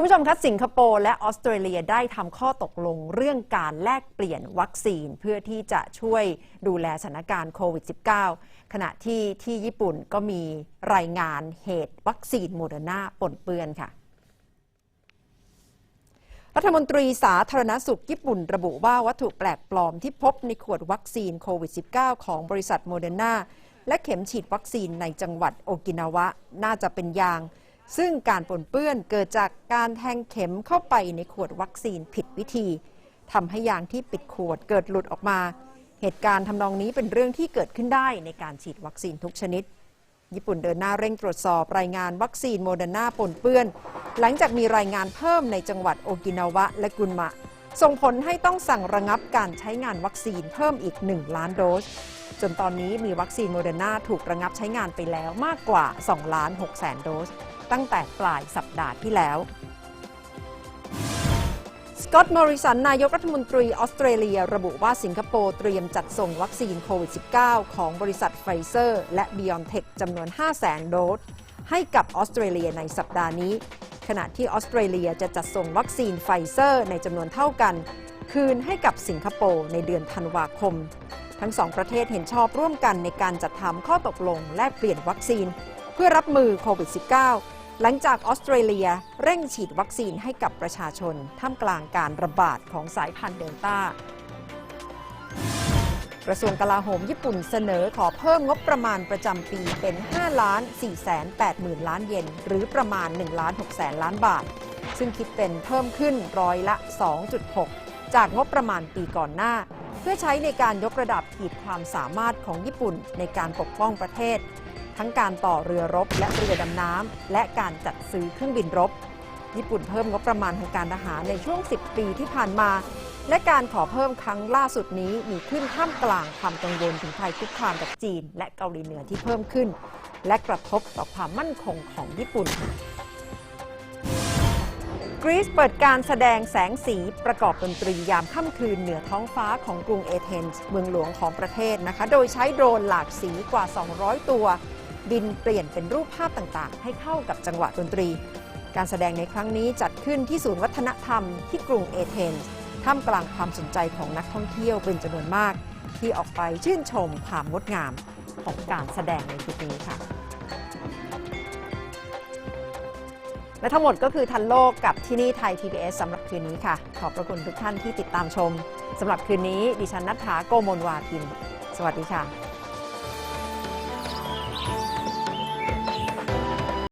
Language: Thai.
คุณผู้ชมคะสิงคโปร์และออสเตรเลียได้ทำข้อตกลงเรื่องการแลกเปลี่ยนวัคซีนเพื่อที่จะช่วยดูแลสถานการณ์โควิด -19 ขณะที่ที่ญี่ปุ่นก็มีรายงานเหตุวัคซีนโมเดอร์นาปนเปื้อนค่ะ รัฐมนตรีสาธารณสุขญี่ปุ่นระบุว่าวัตถุแปลกปลอมที่พบในขวดวัคซีนโควิด -19 ของบริษัทโมเดอร์นาและเข็มฉีดวัคซีนในจังหวัดโอกินาวะน่าจะเป็นยาง ซึ่งการปนเปื้อนเกิดจากการแทงเข็มเข้าไปในขวดวัคซีนผิดวิธีทำให้ยางที่ปิดขวดเกิดหลุดออกมา เหตุการณ์ทำนองนี้เป็นเรื่องที่เกิดขึ้นได้ในการฉีดวัคซีนทุกชนิด ญี่ปุ่นเดินหน้าเร่งตรวจสอบรายงานวัคซีนโมเดอร์นาปนเปื้อน หลังจากมีรายงานเพิ่มในจังหวัดโอกินาวะและกุนมะ ส่งผลให้ต้องสั่งระงับการใช้งานวัคซีนเพิ่มอีก 1 ล้านโดส จนตอนนี้มีวัคซีนโมเดอร์นาถูกระงับใช้งานไปแล้วมากกว่า2ล้าน6แสนโดส ตั้งแต่ปลายสัปดาห์ที่แล้วสกอตต์มอริสัน นายกรัฐมนตรีออสเตรเลีย ระบุว่าสิงคโปร์เตรียมจัดส่งวัคซีนโควิด -19 ของบริษัทไฟเซอร์ และ b i o n t e c h จำนวน 5 0 0 0 0 0 โดสให้กับออสเตรเลียในสัปดาห์นี้ ขณะที่ออสเตรเลียจะจัดส่งวัคซีนไฟเซอร์ในจำนวนเท่ากัน คืนให้กับสิงคโปร์ในเดือนธันวาคม ทั้งสองประเทศเห็นชอบร่วมกันในการจัดทำข้อตกลงแลกเปลี่ยนวัคซีน เพื่อรับมือโควิด -19 หลังจากออสเตรเลียเร่งฉีดวัคซีนให้กับประชาชน ท่ามกลางการระบาดของสายพันธุ์เดลต้ากระทรวงกลาโหมญี่ปุ่นเสนอขอเพิ่มงบประมาณประจำปีเป็น 5 ล้าน4แสน8หมื่นล้านเยนหรือประมาณ1ล้าน6แสนล้านบาท ซึ่งคิดเป็นเพิ่มขึ้นร้อยละ 2.6 จากงบประมาณปีก่อนหน้า เพื่อใช้ในการยกระดับขีดความสามารถของญี่ปุ่นในการปกป้องประเทศ ทั้งการต่อเรือรบและเรือดำน้ำและการจัดซื้อเครื่องบินรบ ญี่ปุ่นเพิ่มงบประมาณทางการทหารในช่วง 10 ปีที่ผ่านมา และการขอเพิ่มครั้งล่าสุดนี้มีขึ้นท่ามกลางความกังวลถึงภัยคุกคามจากจีน และเกาหลีเหนือที่เพิ่มขึ้น และกระทบต่อความมั่นคงของญี่ปุ่นกรีซเปิดการแสดงแสงสีประกอบดนตรียามค่ำคืนเหนือท้องฟ้าของกรุงเอเธนส์เมืองหลวงของประเทศนะคะ โดยใช้โดรนหลากสีกว่า 200 ตัว บินเปลี่ยนเป็นรูปภาพต่างๆ ให้เข้ากับจังหวะดนตรี การแสดงในครั้งนี้จัดขึ้นที่ศูนย์วัฒนธรรมที่กรุงเอเธนส์ท่ามกลางความสนใจของนักท่องเที่ยวเป็นจำนวนมาก ที่ออกไปชื่นชมความงดงามของการแสดงในชุดนี้ค่ะ และทั้งหมดก็คือทันโลกกับที่นี่ไทย PBS สำหรับคืนนี้ค่ะ ขอบพระคุณทุกท่านที่ติดตามชมสำหรับคืนนี้ดิฉันนัทธาโกโมลวาทิน สวัสดีค่ะ